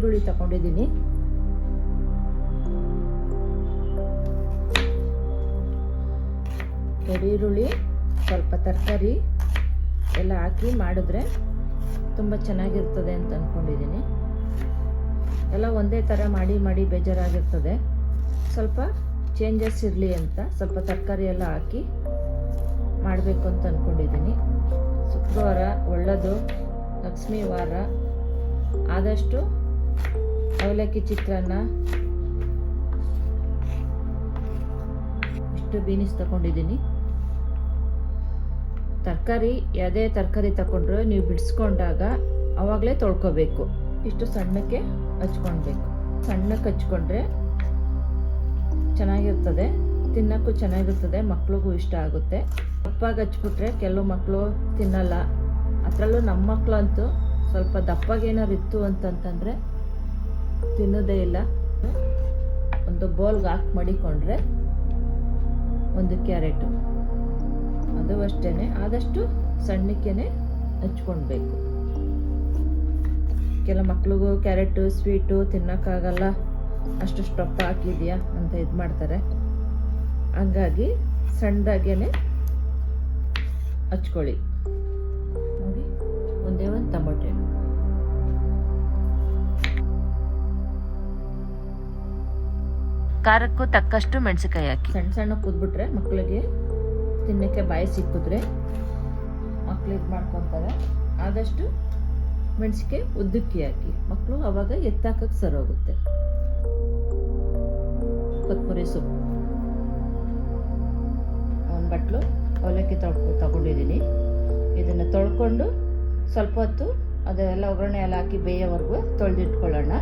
ಈರುಳ್ಳಿ ತಗೊಂಡಿದ್ದೀನಿ. ಈರುಳ್ಳಿ ಸ್ವಲ್ಪ ತರಕಾರಿ ಎಲ್ಲ ಹಾಕಿ ಮಾಡಿದ್ರೆ ತುಂಬ ಚೆನ್ನಾಗಿರ್ತದೆ ಅಂತ ಅಂದ್ಕೊಂಡಿದ್ದೀನಿ ಎಲ್ಲ ಒಂದೇ ಥರ ಮಾಡಿ ಮಾಡಿ ಬೇಜಾರಾಗಿರ್ತದೆ. ಸ್ವಲ್ಪ ಚೇಂಜಸ್ ಇರಲಿ ಅಂತ ಸ್ವಲ್ಪ ತರಕಾರಿ ಎಲ್ಲ ಹಾಕಿ ಮಾಡಬೇಕು ಅಂತ ಅಂದ್ಕೊಂಡಿದ್ದೀನಿ ಶುಕ್ರವಾರ ಒಳ್ಳೆಯದು ಲಕ್ಷ್ಮೀ ವಾರ. ಆದಷ್ಟು ಅವಲಕ್ಕಿ ಚಿತ್ರಾನ್ನ. ಇಷ್ಟು ಬೀನಿಸ್ ತಗೊಂಡಿದ್ದೀನಿ. ತರಕಾರಿ, ಯಾವುದೇ ತರಕಾರಿ ತಗೊಂಡ್ರು ನೀವು ಬಿಡಿಸ್ಕೊಂಡಾಗ ಅವಾಗಲೇ ತೊಳ್ಕೊಬೇಕು. ಇಷ್ಟು ಸಣ್ಣಕ್ಕೆ ಹಚ್ಕೊಳ್ಬೇಕು. ಸಣ್ಣಕ್ಕೆ ಹಚ್ಕೊಂಡ್ರೆ ಚೆನ್ನಾಗಿರ್ತದೆ. ತಿನ್ನೋಕ್ಕೂ ಚೆನ್ನಾಗಿರ್ತದೆ, ಮಕ್ಳಿಗೂ ಇಷ್ಟ ಆಗುತ್ತೆ. ದಪ್ಪಾಗಿ ಹಚ್ಬಿಟ್ರೆ ಕೆಲವು ಮಕ್ಕಳು ತಿನ್ನಲ್ಲ. ಅದರಲ್ಲೂ ನಮ್ಮ ಮಕ್ಕಳಂತೂ ಸ್ವಲ್ಪ ದಪ್ಪಾಗೇನಾರು ಇತ್ತು ಅಂತಂತಂದರೆ ತಿನ್ನೋದೇ ಇಲ್ಲ. ಒಂದು ಬೌಲ್ಗೆ ಹಾಕಿ ಮಡಿಕೊಂಡ್ರೆ ಒಂದು ಕ್ಯಾರೆಟು ಅದು ಅಷ್ಟೇ ಆದಷ್ಟು ಸಣ್ಣಕ್ಕೇ ಹಚ್ಕೊಳ್ಬೇಕು. ಕೆಲ ಮಕ್ಳಿಗೂ ಕ್ಯಾರೆಟು, ಸ್ವೀಟು ತಿನ್ನೋಕ್ಕಾಗಲ್ಲ. ಅಷ್ಟು ಸ್ಟಪ್ ಹಾಕಿದ್ಯಾ ಅಂತ ಇದು ಮಾಡ್ತಾರೆ. ಹಂಗಾಗಿ ಸಣ್ಣದಾಗೇ ಹಚ್ಕೊಳ್ಳಿ. ಖಾರಕ್ಕೂ ತಕ್ಕಷ್ಟು ಮೆಣಸಿನಕಾಯಿ ಹಾಕಿ. ಸಣ್ಣ ಸಣ್ಣ ಕುದ್ಬಿಟ್ರೆ ಮಕ್ಕಳಿಗೆ ತಿನ್ನಕ್ಕೆ ಬಾಯಿ ಸಿಕ್ಕಿದ್ರೆ ಮಕ್ಳು ಇದು ಮಾಡ್ಕೊತಾರೆ ಆದಷ್ಟು ಮೆಣಸಿಗೆ ಉದ್ದಕ್ಕೆ ಹಾಕಿ. ಮಕ್ಕಳು ಅವಾಗ ಎತ್ತಾಕಕ್ಕೆ ಸರೋಗುತ್ತೆ ಕೊತ್ತಂಬರಿ ಸೊಪ್ಪು. ಒಂದು ಬಟ್ಲು ಅವಲಕ್ಕಿ ತೊಳ್ಕೊ ತಗೊಂಡಿದ್ದೀನಿ ಇದನ್ನು ತೊಳ್ಕೊಂಡು ಸ್ವಲ್ಪ ಹೊತ್ತು ಅದೆಲ್ಲ ಒಗ್ಗರಣೆ ಎಲ್ಲ ಹಾಕಿ ಬೇಯೋವರೆಗೂ ತೊಳೆದಿಟ್ಕೊಳ್ಳೋಣ.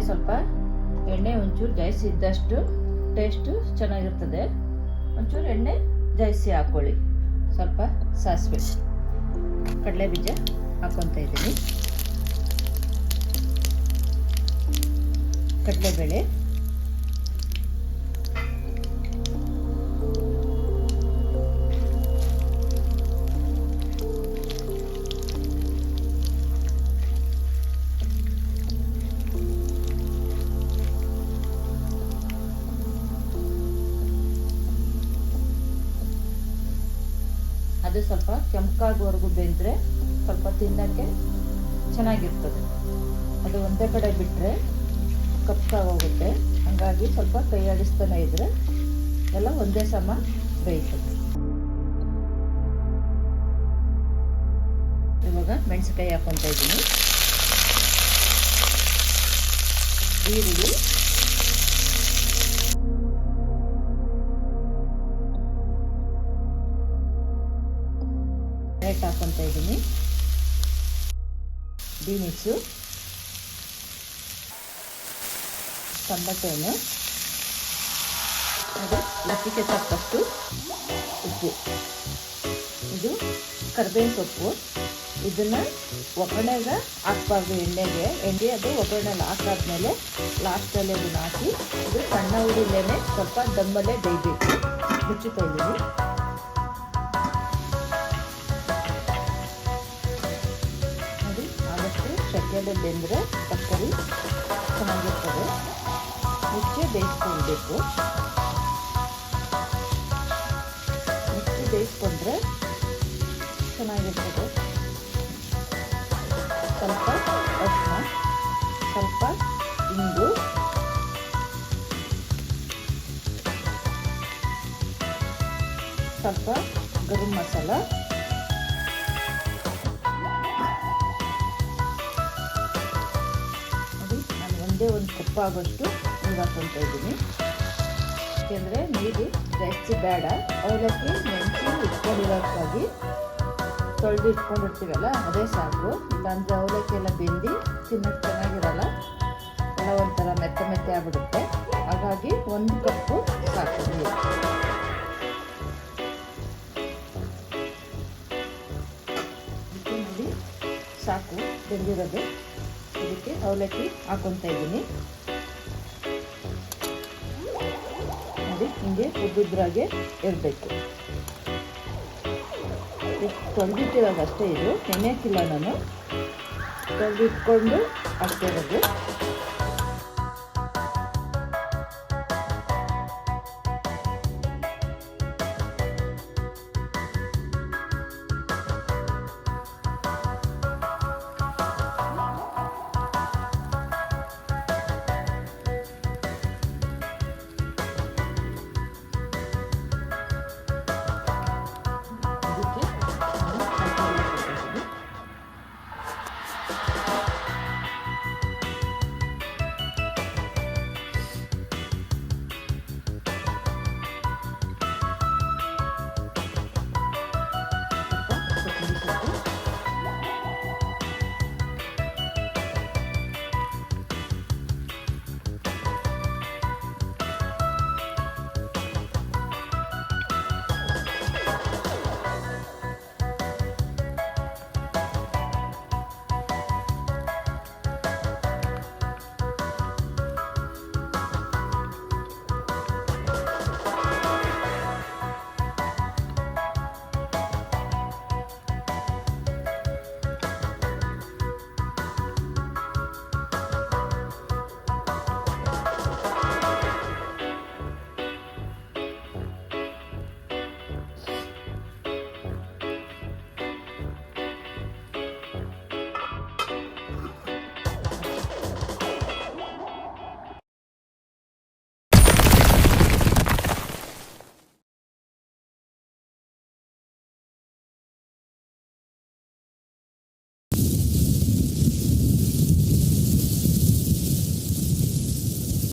ಇದಕ್ಕೆ ಸ್ವಲ್ಪ ಎಣ್ಣೆ ಒಂಚೂರು ಜಾಯಿಸಿ ಇದ್ದಷ್ಟು ಟೇಸ್ಟು ಚೆನ್ನಾಗಿರ್ತದೆ ಒಂಚೂರು ಎಣ್ಣೆ ಜಾಯಿಸಿ ಹಾಕ್ಕೊಳ್ಳಿ ಸ್ವಲ್ಪ ಸಾಸಿವೆ ಕಡಲೆ ಬೀಜ ಹಾಕ್ಕೊತ ಇದ್ದೀನಿ. ಕಡಲೆಬೇಳೆ ಅದು ಸ್ವಲ್ಪ ಕೆಂಪಾಗುವವರೆಗೂ ಬೆಂದರೆ ಸ್ವಲ್ಪ ತಿನ್ನೋಕ್ಕೆ ಚೆನ್ನಾಗಿರ್ತದೆ. ಅದು ಒಂದೇ ಕಡೆ ಬಿಟ್ಟರೆ ಕಪ್ಪಾಗೋಗುತ್ತೆ. ಹಾಗಾಗಿ ಸ್ವಲ್ಪ ಕೈ ಇದ್ರೆ ಇದ್ದರೆ ಎಲ್ಲ ಒಂದೇ ಸಮ ಬೇಯ್ತದೆ. ಇವಾಗ ಮೆಣಸಿನ್ಕಾಯಿ ಹಾಕ್ಕೊತಾ ಇದ್ದೀನಿ. ಈರುಳ್ಳಿ ಕ್ಯಾರೆಟ್ ಹಾಕ್ಕೊತಾ ಇದ್ದೀನಿ. ಬೀನಿಸು ಟೊಮೆಟೊ ಲಸಿಕೆ ಅದು ತಕ್ಕಷ್ಟು ಉಪ್ಪು. ಇದು ಕರ್ಬೇವಿನ ಸೊಪ್ಪು. ಇದನ್ನು ಒಗ್ಗರಣೆಗೆ ಹಾಕ್ಬಾರ್ದು ಎಣ್ಣೆಗೆ. ಎಣ್ಣೆ ಅದು ಒಗ್ಗರಣೆಲ್ಲ ಹಾಕಾದ್ಮೇಲೆ ಲಾಸ್ಟಲ್ಲಿ ಅದನ್ನು ಹಾಕಿ, ಇದು ಸಣ್ಣ ಹುಡಿಲೇ ಸ್ವಲ್ಪ ದಮ್ಮಲ್ಲೇ ಬೇಯಬೇಕು ಇದ್ದೀನಿ. ಚಕ್ಕೆಯಲ್ಲಿ ಬೆಂದರೆ ತರಕಾರಿ ಚೆನ್ನಾಗಿರ್ತದೆ. ಮುಚ್ಚಿ ಬೇಯಿಸ್ಕೊಳ್ಬೇಕು ಮುಚ್ಚಿ ಬೇಯಿಸ್ಕೊಂಡ್ರೆ ಚೆನ್ನಾಗಿರ್ತದೆ. ಸ್ವಲ್ಪ ಅರಿಶಿನ ಸ್ವಲ್ಪ ಇಂಗು. ಸ್ವಲ್ಪ ಗರಂ ಮಸಾಲ. ನಾನು ಒಂದೇ ಕಪ್ ಆಗೋಷ್ಟು ನೀರು ಹಾಕ್ಕೊತಾ ಇದ್ದೀನಿ. ಯಾಕೆಂದರೆ ನೀರು ಹೆಚ್ಚು ಬೇಡ. ಅವಲಕ್ಕಿ ಮೆಣಸು ಇಟ್ಕೊಂಡಿರೋಕ್ಕಾಗಿ ತೊಳೆದು ಇಟ್ಕೊಂಡಿರ್ತೀವಲ್ಲ ಅದೇ ಸಾಕು. ಇಲ್ಲಾಂದರೆ ಅವಲಕ್ಕಿ ಎಲ್ಲ ಬೆಂದು ತಿನ್ನೋಕ್ಕೆ ಚೆನ್ನಾಗಿರಲ್ಲ. ಎಲ್ಲ ಒಂಥರ ಮೆತ್ತ ಮೆತ್ತೆ ಆಗ್ಬಿಡುತ್ತೆ. ಹಾಗಾಗಿ ಒಂದು ಕಪ್ಪು ಸಾಕು ಸಾಕು ಬೆಂದಿರೋದು. ಇದಕ್ಕೆ ಅವಲಕ್ಕಿ ಹಾಕೊತಾ ಇದ್ದೀನಿ. ನೋಡಿ, ಹಿಂಗೆ ಉದ್ದುದ್ರಾಗೆ ಇರಬೇಕು. ತೊಳೆದಿಟ್ಟಿರೋದು ಅಷ್ಟೇ ಇದು. ನೆನೆಯಕ್ಕಿಲ್ಲ ನಾನು. ತೊಳೆದಿಟ್ಕೊಂಡು ಅಷ್ಟೇ ಇರೋದು.